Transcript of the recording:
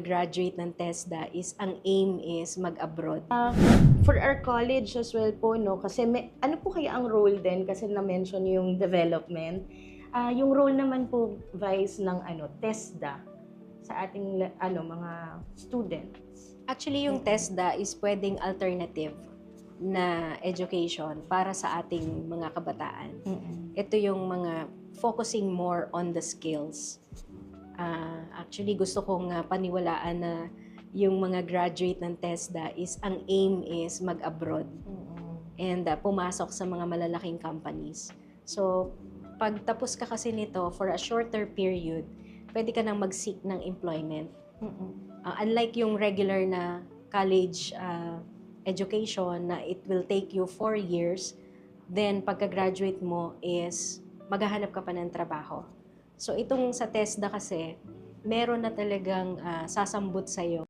graduate ng TESDA is ang aim is mag-abroad. For our college as well po, no, kasi may, ano po kaya ang role din, kasi na-mention yung development, Ah, yung role naman po, Vice, ng ano, TESDA sa ating ano, mga students. Actually, yung TESDA is pwedeng alternative na education para sa ating mga kabataan. Ito yung mga focusing more on the skills. Ah, actually, gusto kong ah, paniwalaan na yung mga graduate ng TESDA is ang aim is mag-abroad and ah, pumasok sa mga malalaking companies. So, pag tapos ka kasi nito for a shorter period, pwede ka nang mag-seek ng employment. Ah, unlike yung regular na college ah, education na it will take you four years, then pagka-graduate mo is maghahanap ka pa ng trabaho. So itong sa TESDA kasi, meron na talagang ah, sasambot sa'yo